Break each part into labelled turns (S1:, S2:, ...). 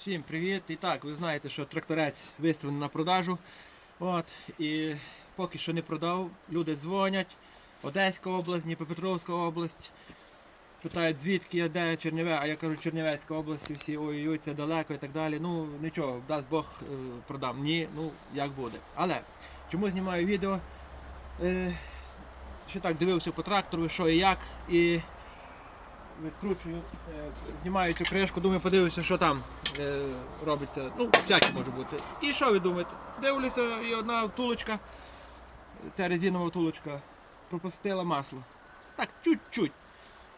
S1: Всім привіт! І так, ви знаєте, що тракторець виставлений на продажу. От, і поки що не продав. Люди дзвонять. Одеська область, Дніпропетровська область. Питають, звідки я, де Черніве, а я кажу, Чернівецька область, всі ой-ой, це далеко і так далі. Ну нічого, дасть Бог е, продам. Ні, ну як буде. Але чому знімаю відео? Е, ще так дивився по трактору, що і як. І відкручую, е, знімаю цю кришку, думаю, подивлюся, що там е, робиться. Ну, всяке може бути. І що ви думаєте? Дивлюся, і одна втулочка, ця резинова втулочка, пропустила масло. Так, чуть-чуть.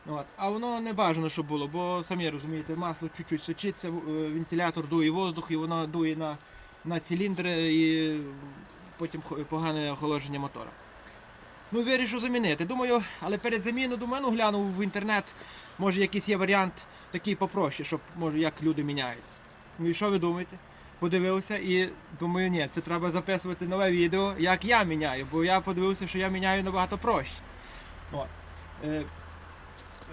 S1: От. А воно не бажано, щоб було, бо самі розумієте, масло чуть-чуть сочиться, е, вентилятор дує воздух і воно дує на, на циліндри і потім погане охолодження мотора. Ну, вирішив замінити. Думаю, але перед заміною думаю, ну глянув в інтернет, може якийсь є варіант такий попроще, щоб може як люди міняють. Ну і що ви думаєте? Подивився і думаю, ні, це треба записувати нове відео, як я міняю, бо я подивився, що я міняю набагато проще. От. Е,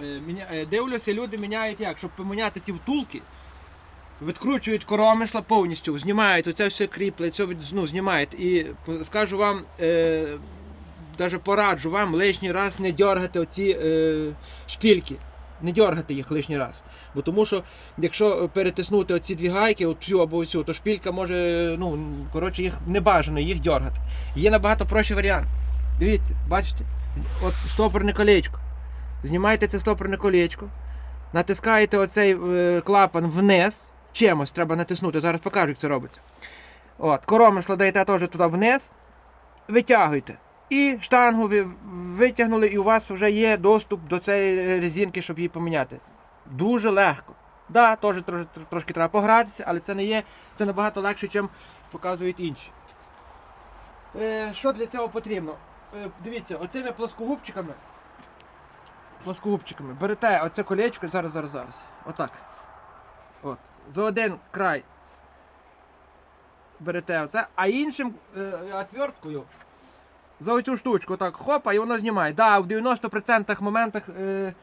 S1: е, е, дивлюся, люди міняють як, щоб поміняти ці втулки. Відкручують коромисла повністю, знімають оце все кріпле, це ну, знімають. І скажу вам, е, даже пораджу вам лишній раз не дергати оці е, шпільки. Не дергати їх лишній раз. Бо тому що, якщо перетиснути оці дві гайки, от цю або цю, то шпілька може, ну, коротше, їх не бажано їх дергати. Є набагато проще варіант. Дивіться, бачите? От стопорне колечко. Знімаєте це стопорне колечко, натискаєте оцей е, клапан вниз. Чимось треба натиснути. Зараз покажу, як це робиться. От, коромисла даєте теж туди вниз, витягуйте. І штангу ви витягнули, і у вас вже є доступ до цієї резинки, щоб її поміняти. Дуже легко. Да, теж трошки, треба погратися, але це не є, це набагато легше, ніж показують інші. Е, що для цього потрібно? Е, дивіться, оцими плоскогубчиками. Плоскогубчиками берете оце колечко, зараз, зараз, зараз. Отак. От. За один край берете оце, а іншим е, отверткою за оцю штучку, так, хопа, і воно знімає. Да, в 90% моментах, е,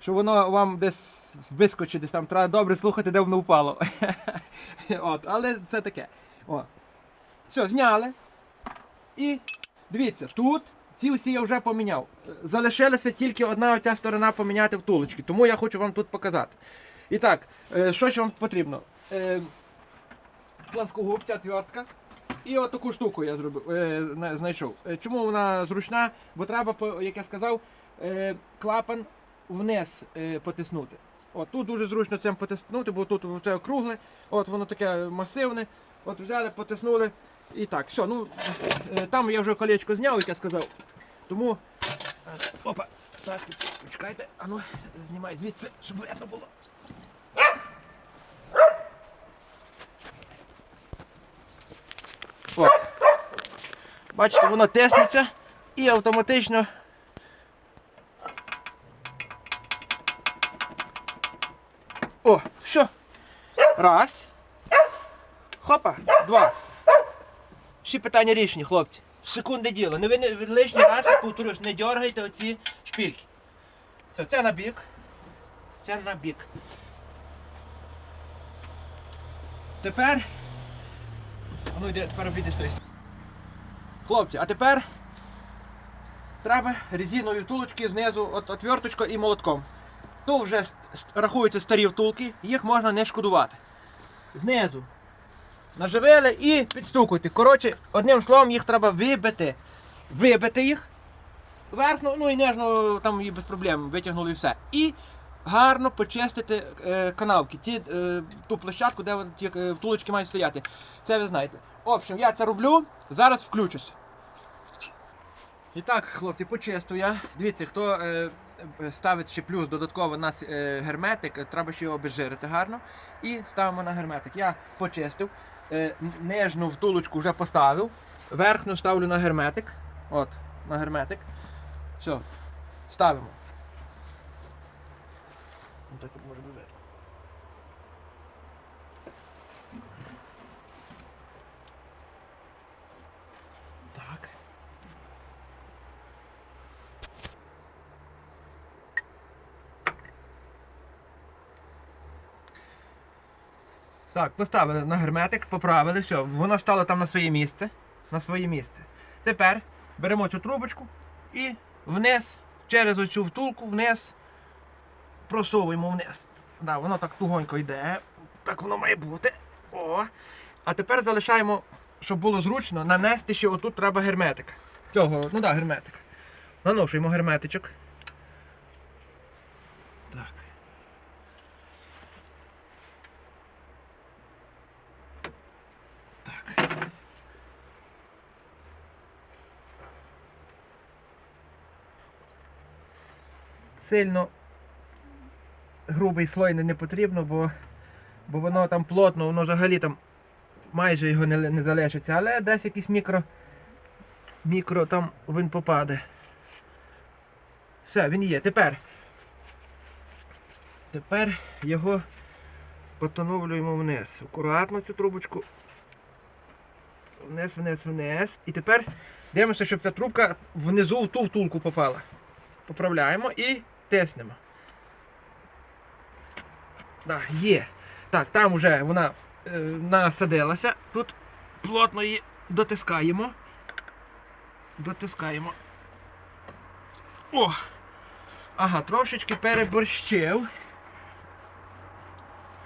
S1: що воно вам десь вискочить, десь там треба добре слухати, де воно впало. От, але це таке. О. Все, зняли. І дивіться, тут ці всі я вже поміняв. Залишилася тільки одна оця сторона поміняти втулочки, тому я хочу вам тут показати. І так, е, що ж вам потрібно? Е, пласкогубця, отвертка. І от таку штуку я зробив, е, знайшов. Е, Чому вона зручна? Бо треба, як я сказав, е, клапан вниз е, потиснути. От тут дуже зручно цим потиснути, бо тут це округле, от воно таке масивне. От взяли, потиснули. І так, все, ну е, там я вже колечко зняв, як я сказав. Тому. е, Опа, так, почекайте, а ну, знімай звідси, щоб видно було. О. Бачите, воно тиснеться і автоматично. О, що? Раз. Хопа, два. Всі питання рішені, хлопці. Секунди діло. Не ви не лишній раз, повторюсь, не дергайте оці шпільки. Все, це на бік. Це на бік. Тепер. Ну йде, тепер обійди з. Хлопці, а тепер треба резинові втулочки знизу, от отверточка і молотком. То вже рахуються старі втулки, їх можна не шкодувати. Знизу. Наживили і підстукуйте. Коротше, одним словом, їх треба вибити. Вибити їх. Верхну, ну і нежно там і без проблем витягнули і все. І гарно почистити е, канавки, ті, е, ту площадку, де вон ті е, втулочки мають стояти. Це ви знаєте. В общем, я це роблю, зараз включусь. І так, хлопці, почистив я. Дивіться, хто е, е, ставить ще плюс додатково на е, герметик, е, треба ще його обезжирити гарно. І ставимо на герметик. Я почистив, е, н- нижню втулочку вже поставив, верхню ставлю на герметик. От, на герметик. Все, ставимо. Так от може видно. Так. Так, поставили на герметик, поправили, все, воно стало там на своє місце. На своє місце. Тепер беремо цю трубочку і вниз, через оцю втулку, вниз, просовуємо вниз. Да, воно так тугонько йде. Так воно має бути. О. А тепер залишаємо, щоб було зручно, нанести ще отут треба герметик. Цього, ну да, герметик. Наношуємо герметичок. Так. Так. Сильно грубий слой не, потрібно, бо, бо воно там плотно, воно взагалі там майже його не, не залишиться, але десь якийсь мікро, мікро там він попаде. Все, він є. Тепер. Тепер його потоновлюємо вниз. Акуратно цю трубочку. Вниз, вниз, вниз. І тепер дивимося, щоб ця трубка внизу в ту втулку попала. Поправляємо і тиснемо. Так, є. Так, там вже вона е, насадилася. Тут плотно її дотискаємо. Дотискаємо. О! Ага, трошечки переборщив.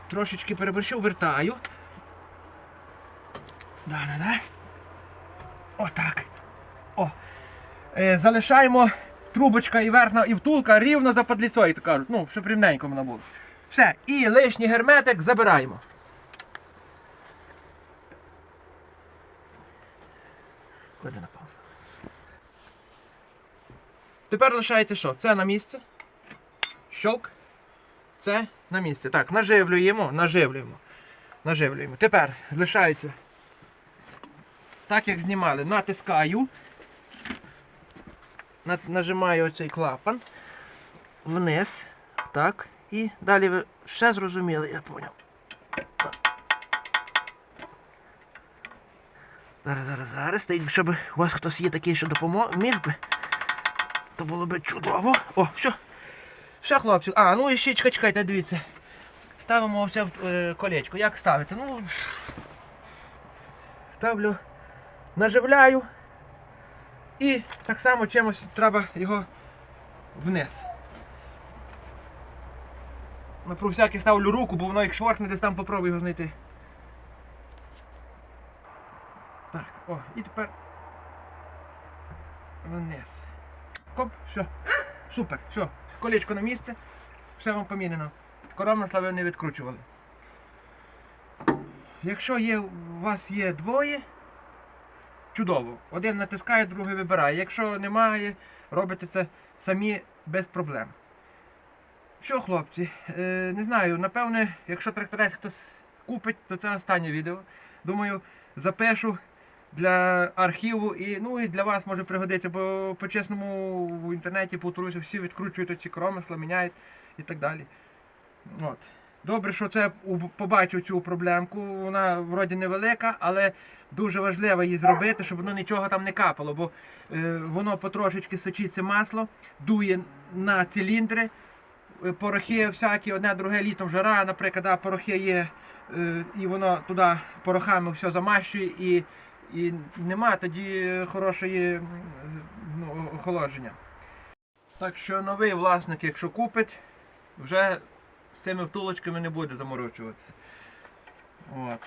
S1: Трошечки переборщив, вертаю. Да-да-да. Отак. О. Е, залишаємо трубочка і верхня і втулка рівно за подліцою, кажуть. Ну, щоб рівненько вона була. Все. І лишній герметик забираємо. Клади на паузу. Тепер лишається що? Це на місце. Щолк. Це на місце. Так, наживлюємо, наживлюємо. Наживлюємо. Тепер лишається. Так як знімали, натискаю. Нажимаю оцей клапан. Вниз. Так. І далі ви все зрозуміли, я поняв. Зараз, зараз, зараз. Та Якщо б у вас хтось є такий, що допоміг би, то було б чудово. О, що? Що, хлопці? А, ну і ще чекай, чекайте, дивіться. Ставимо оце е, колечко. Як ставити? Ну. Ставлю, наживляю. І так само чимось треба його вниз. Про всяке ставлю руку, бо воно як шворкне, десь там попробую його знайти. Так, о, і тепер вниз. Хоп, все. Супер, все. Колечко на місце. Все вам помінено. Коромисла ви не відкручували. Якщо є, у вас є двоє, чудово. Один натискає, другий вибирає. Якщо немає, робите це самі без проблем. Що, хлопці, е, не знаю, напевне, якщо тракторець хтось купить, то це останнє відео. Думаю, запишу для архіву і ну і для вас може пригодиться, бо по-чесному в інтернеті повторюся, всі відкручують ці коромисла, міняють і так далі. От. Добре, що це побачив цю проблемку. Вона вроді невелика, але дуже важливо її зробити, щоб воно нічого там не капало, бо е, воно потрошечки сочиться масло, дує на циліндри, порохи всякі, одне друге літом жара, наприклад, да, порохи є, е, і воно туди порохами все замащує і, і нема тоді хорошої ну, охолодження. Так що новий власник, якщо купить, вже з цими втулочками не буде заморочуватися. От.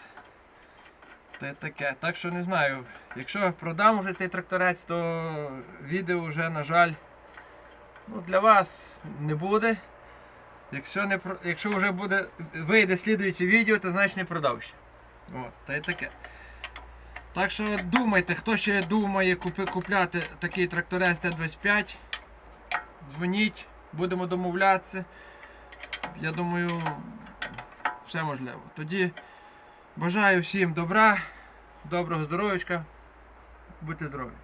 S1: Те таке. Так що не знаю. Якщо продам вже цей тракторець, то відео вже, на жаль, ну, для вас не буде. Якщо не якщо вже буде вийде слідуюче відео, то значить не продав ще. От, та й таке. Так що думайте, хто ще думає купи, купляти такий тракторець Т-25, дзвоніть, будемо домовлятися. Я думаю, все можливо. Тоді бажаю всім добра, доброго здоров'ячка, будьте здорові.